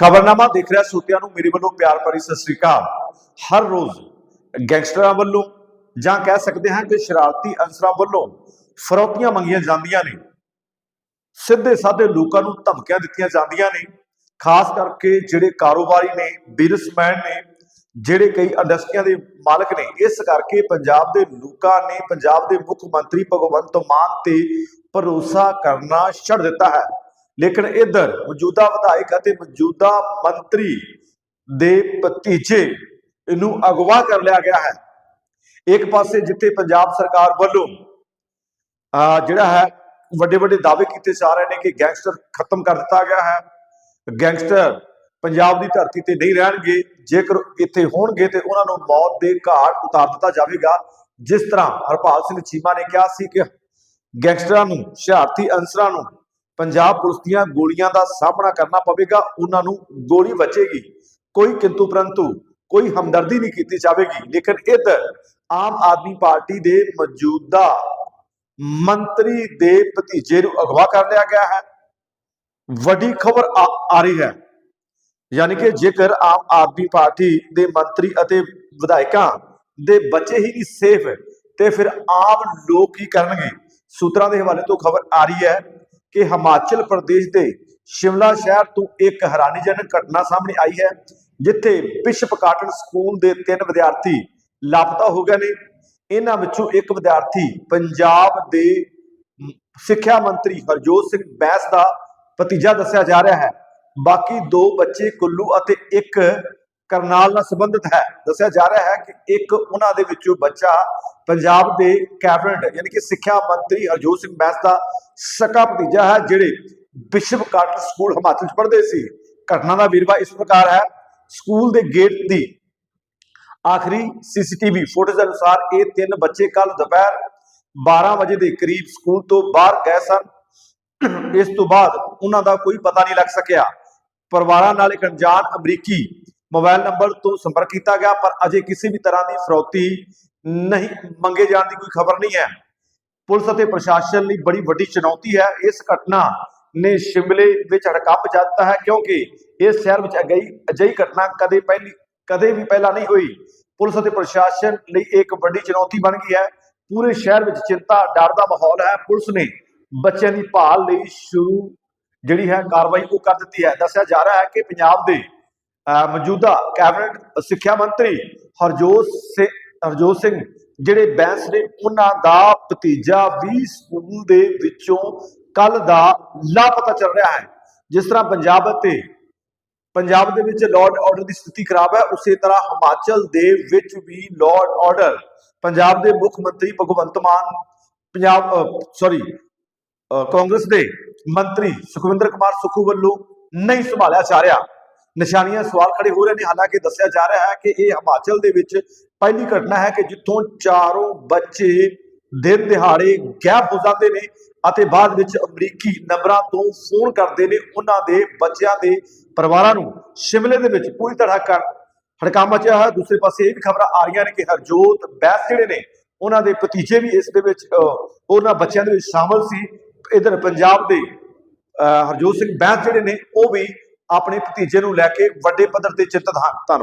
ਖਬਰਨਾਮਾ ਦੇਖ ਰਿਹਾ ਸੋਤਿਆਂ ਨੂੰ, ਮੇਰੇ ਵੱਲੋਂ ਪਿਆਰ ਭਰੀ ਸਤਿ ਸ੍ਰੀ ਅਕਾਲ। ਹਰ ਰੋਜ਼ ਗੈਂਗਸਟਰਾਂ ਵੱਲੋਂ ਜਾਂ ਕਹਿ ਸਕਦੇ ਹਾਂ ਕਿ ਸ਼ਰਾਰਤੀ ਅਨਸਰਾਂ ਵੱਲੋਂ ਫਰੋਤੀਆਂ ਮੰਗੀਆਂ ਜਾਂਦੀਆਂ ਨੇ। ਸਿੱਧੇ ਸਾਦੇ ਲੋਕਾਂ ਨੂੰ ਧਮਕੀਆਂ ਦਿੱਤੀਆਂ ਜਾਂਦੀਆਂ ਨੇ। ਖਾਸ ਕਰਕੇ ਜਿਹੜੇ ਕਾਰੋਬਾਰੀ ਨੇ, ਬਿਜ਼ਨਸਮੈਨ ਨੇ, ਜਿਹੜੇ ਕਈ ਇੰਡਸਟਰੀਆਂ ਦੇ ਮਾਲਕ ਨੇ, ਇਸ ਕਰਕੇ ਪੰਜਾਬ ਦੇ ਲੋਕਾਂ ਨੇ ਪੰਜਾਬ ਦੇ ਮੁੱਖ ਮੰਤਰੀ ਭਗਵੰਤ ਮਾਨ ਤੇ ਭਰੋਸਾ ਕਰਨਾ ਛੱਡ ਦਿੱਤਾ ਹੈ। ਲੇਕਿਨ ਇਧਰ ਮੌਜੂਦਾ ਵਿਧਾਇਕ ਅਤੇ ਮੌਜੂਦਾ ਮੰਤਰੀ ਦੇ ਭਤੀਜੇ ਨੂੰ ਅਗਵਾ ਕਰ ਲਿਆ ਗਿਆ ਹੈ। ਇੱਕ ਪਾਸੇ ਜਿੱਥੇ ਪੰਜਾਬ ਸਰਕਾਰ ਵੱਲੋਂ ਜਿਹੜਾ ਹੈ ਵੱਡੇ ਵੱਡੇ ਦਾਅਵੇ ਕੀਤੇ ਜਾ ਰਹੇ ਨੇ ਕਿ ਗੈਂਗਸਟਰ ਖਤਮ ਕਰ ਦਿੱਤਾ ਗਿਆ ਹੈ। ਗੈਂਗਸਟਰ ਪੰਜਾਬ ਦੀ ਧਰਤੀ ਤੇ ਨਹੀਂ ਰਹਿਣਗੇ। ਜੇਕਰ ਇੱਥੇ ਹੋਣਗੇ ਤੇ ਉਹਨਾਂ ਨੂੰ ਮੌਤ ਦੇ ਘਾਟ ਉਤਾਰ ਦਿੱਤਾ ਜਾਵੇਗਾ। ਜਿਸ ਤਰ੍ਹਾਂ ਹਰਪਾਲ ਸਿੰਘ ਚੀਮਾ ਨੇ ਕਿਹਾ ਸੀ ਕਿ ਗੈਂਗਸਟਰਾਂ ਨੂੰ ਸ਼ਹਾਰਤੀ ਅਨਸਰਾਂ ਨੂੰ ਪੰਜਾਬ ਪੁਲਿਸ ਦੀਆਂ ਗੋਲੀਆਂ ਦਾ ਸਾਹਮਣਾ ਕਰਨਾ ਪਵੇਗਾ, ਉਹਨਾਂ ਨੂੰ ਗੋਲੀ ਬਚੇਗੀ ਕੋਈ ਕਿੰਤੂ ਪਰੰਤੂ, ਕੋਈ ਹਮਦਰਦੀ ਨਹੀਂ ਕੀਤੀ ਜਾਵੇਗੀ। ਲੇਕਿਨ ਇੱਧਰ ਆਮ ਆਦਮੀ ਪਾਰਟੀ ਦੇ ਮੌਜੂਦਾ ਮੰਤਰੀ ਦੇ ਭਤੀਜੇ ਨੂੰ ਅਗਵਾ ਕਰ ਲਿਆ ਗਿਆ ਹੈ। ਵੱਡੀ ਖਬਰ ਆ ਆ ਰਹੀ ਹੈ। ਯਾਨੀ ਕਿ ਜੇਕਰ ਆਮ ਆਦਮੀ ਪਾਰਟੀ ਦੇ ਮੰਤਰੀ ਅਤੇ ਵਿਧਾਇਕਾਂ ਦੇ ਬੱਚੇ ਹੀ ਨਹੀਂ ਸੇਫ ਤੇ ਫਿਰ ਆਮ ਲੋਕ ਕੀ ਕਰਨਗੇ? ਸੂਤਰਾਂ ਦੇ ਹਵਾਲੇ ਤੋਂ ਖਬਰ ਆ ਰਹੀ ਹੈ ਕਿ ਹਿਮਾਚਲ ਪ੍ਰਦੇਸ਼ ਦੇ ਸ਼ਿਮਲਾ ਸ਼ਹਿਰ ਤੋਂ ਇੱਕ ਹੈਰਾਨੀਜਨਕ ਘਟਨਾ ਸਾਹਮਣੇ ਆਈ ਹੈ, ਜਿੱਥੇ ਬਿਸ਼ਪ ਕਾਟਨ ਸਕੂਲ ਦੇ ਤਿੰਨ ਵਿਦਿਆਰਥੀ ਲਾਪਤਾ ਹੋ ਗਏ ਨੇ। ਇਹਨਾਂ ਵਿੱਚੋਂ ਇੱਕ ਵਿਦਿਆਰਥੀ ਪੰਜਾਬ ਦੇ ਸਿੱਖਿਆ ਮੰਤਰੀ ਹਰਜੋਤ ਸਿੰਘ ਬੈਂਸ ਦਾ ਭਤੀਜਾ ਦੱਸਿਆ ਜਾ ਰਿਹਾ ਹੈ। ਬਾਕੀ ਦੋ ਬੱਚੇ ਕੁੱਲੂ ਅਤੇ ਇੱਕ ਕਰਨਾਲ ਨਾਲ ਸੰਬੰਧਿਤ ਹੈ। ਦੱਸਿਆ ਜਾ ਰਿਹਾ ਹੈ ਕਿ ਇੱਕ ਉਹਨਾਂ ਦੇ ਵਿੱਚੋਂ ਬੱਚਾ ਪੰਜਾਬ ਦੇ ਕੈਬਨਿਟ, ਯਾਨੀ ਕਿ ਸਿੱਖਿਆ ਮੰਤਰੀ ਹਰਜੋਤ ਸਿੰਘ ਬੈਂਸ ਦਾ ਸਕਾ ਭਤੀਜਾ ਹੈ, ਜਿਹੜੇ ਬਿਸ਼ਪ ਕਾਟਨ ਸਕੂਲ ਹਿਮਾਚਲ ਚ ਪੜ੍ਹਦੇ ਸੀ। ਘਟਨਾ ਦਾ ਵੇਰਵਾ ਇਸ ਪ੍ਰਕਾਰ ਹੈ। ਸਕੂਲ ਦੇ ਗੇਟ ਦੀ ਆਖਰੀ ਸੀਸੀਟੀਵੀ ਫੁਟੇਜ ਅਨੁਸਾਰ ਇਹ ਤਿੰਨ ਬੱਚੇ ਕੱਲ ਦੁਪਹਿਰ 12 ਵਜੇ ਦੇ ਕਰੀਬ ਸਕੂਲ ਤੋਂ ਬਾਹਰ ਗਏ ਸਨ। ਇਸ ਤੋਂ ਬਾਅਦ ਉਹਨਾਂ ਦਾ ਕੋਈ ਪਤਾ ਨਹੀਂ ਲੱਗ ਸਕਿਆ। ਪਰਿਵਾਰਾਂ ਨਾਲ ਇੱਕ ਅਣਜਾਣ ਅਮਰੀਕੀ ਮੋਬਾਈਲ ਨੰਬਰ ਤੋਂ ਸੰਪਰਕ ਕੀਤਾ ਗਿਆ, ਪਰ ਅਜੇ ਕਿਸੇ ਵੀ ਤਰ੍ਹਾਂ ਦੀ ਫਰੌਤੀ ਨਹੀਂ, ਮੰਗੇ ਜਾਣ ਦੀ ਕੋਈ ਖਬਰ ਨਹੀਂ ਹੈ। ਪੁਲਿਸ ਅਤੇ ਪ੍ਰਸ਼ਾਸਨ ਲਈ ਬੜੀ ਵੱਡੀ ਚੁਣੌਤੀ ਹੈ। ਇਸ ਘਟਨਾ ਨੇ ਸ਼ਿਮਲੇ ਵਿੱਚ ਹੜਕੰਪ ਦਿੱਤਾ ਹੈ, ਕਿਉਂਕਿ ਇਸ ਸ਼ਹਿਰ ਵਿੱਚ ਅਗਈ, ਅਜਿਹੀ ਘਟਨਾ ਕਦੇ ਪਹਿਲੀ, ਕਦੇ ਵੀ ਪਹਿਲਾਂ ਨਹੀਂ ਹੋਈ। ਪੁਲਿਸ ਅਤੇ ਪ੍ਰਸ਼ਾਸਨ ਲਈ ਇੱਕ ਵੱਡੀ ਚੁਣੌਤੀ ਬਣ ਗਈ ਹੈ। ਪੂਰੇ ਸ਼ਹਿਰ ਵਿੱਚ ਚਿੰਤਾ, ਡਰ ਦਾ ਮਾਹੌਲ ਹੈ। ਪੁਲਿਸ ਨੇ ਬੱਚਿਆਂ ਦੀ ਭਾਲ ਲਈ ਸ਼ੁਰੂ, ਜਿਹੜੀ ਹੈ ਕਾਰਵਾਈ ਉਹ ਕਰ ਦਿੱਤੀ ਹੈ। ਦੱਸਿਆ ਜਾ ਰਿਹਾ ਹੈ ਕਿ ਪੰਜਾਬ ਦੇ ਮੌਜੂਦਾ ਕੈਬਨਿਟ ਸਿੱਖਿਆ ਮੰਤਰੀ ਹਰਜੋਤ ਸਿੰਘ ਹਰਜੋਤ ਸਿੰਘ, ਜਿਹੜੇ ਬੈਂਸ ਨੇ, ਉਹਨਾਂ ਦਾ ਭਤੀਜਾ ਵੀ ਸਕੂਲ ਦੇ ਵਿੱਚੋਂ ਕੱਲ ਦਾ ਲਾਪਤਾ ਚੱਲ ਰਿਹਾ ਹੈ। ਜਿਸ ਤਰ੍ਹਾਂ ਪੰਜਾਬ ਅਤੇ ਪੰਜਾਬ ਦੇ ਵਿੱਚ ਲਾਰਡ ਆਰਡਰ ਦੀ ਸਥਿਤੀ ਖਰਾਬ ਹੈ, ਉਸੇ ਤਰ੍ਹਾਂ ਹਿਮਾਚਲ ਦੇ ਵਿੱਚ ਵੀ ਲਾਰਡ ਆਰਡਰ ਪੰਜਾਬ ਦੇ ਮੁੱਖ ਮੰਤਰੀ ਭਗਵੰਤ ਮਾਨ, ਪੰਜਾਬ ਸੌਰੀ ਕਾਂਗਰਸ ਦੇ ਮੰਤਰੀ ਸੁਖਵਿੰਦਰ ਕੁਮਾਰ ਸੁੱਖੂ ਵੱਲੋਂ ਨਹੀਂ ਸੰਭਾਲਿਆ ਜਾ ਰਿਹਾ। ਨਿਸ਼ਾਨੀਆਂ ਸਵਾਲ ਖੜੇ ਹੋ ਰਹੇ ਨੇ। ਹਾਲਾਂਕਿ ਦੱਸਿਆ ਜਾ ਰਿਹਾ ਹੈ ਕਿ ਇਹ ਹਿਮਾਚਲ ਦੇ ਵਿੱਚ ਪਹਿਲੀ ਘਟਨਾ ਹੈ ਕਿ ਜਿੱਥੋਂ ਚਾਰੋਂ ਬੱਚੇ ਦਿਨ ਦਿਹਾੜੇ ਗਾਇਬ ਹੋ ਜਾਂਦੇ ਨੇ ਅਤੇ ਬਾਅਦ ਵਿੱਚ ਅਮਰੀਕੀ ਨੰਬਰਾਂ ਤੋਂ ਫੋਨ ਕਰਦੇ ਨੇ ਉਹਨਾਂ ਦੇ ਬੱਚਿਆਂ ਦੇ ਪਰਿਵਾਰਾਂ ਨੂੰ। ਸ਼ਿਮਲੇ ਦੇ ਵਿੱਚ ਪੂਰੀ ਤਰ੍ਹਾਂ ਕਰ ਹੜਕੰਪ ਮਚਿਆ ਹੈ ਦੂਸਰੇ ਪਾਸੇ ਇਹ ਵੀ ਖਬਰਾਂ ਆ ਰਹੀਆਂ ਨੇ ਕਿ ਹਰਜੋਤ ਬੈਸ ਜਿਹੜੇ ਨੇ ਉਹਨਾਂ ਦੇ ਭਤੀਜੇ ਵੀ ਇਸ ਦੇ ਵਿੱਚ ਅਹ, ਉਹਨਾਂ ਬੱਚਿਆਂ ਦੇ ਵਿੱਚ ਸ਼ਾਮਲ ਸੀ। ਇਧਰ ਪੰਜਾਬ ਦੇ ਅਹ, ਹਰਜੋਤ ਸਿੰਘ ਬੈਂਸ ਜਿਹੜੇ ਨੇ ਉਹ ਵੀ ਆਪਣੇ ਭਤੀਜੇ ਨੂੰ ਲੈ ਕੇ ਵੱਡੇ ਪੱਧਰ ਤੇ ਚਿੰਤਤ ਹਨ ਧੰਨਵਾਦ।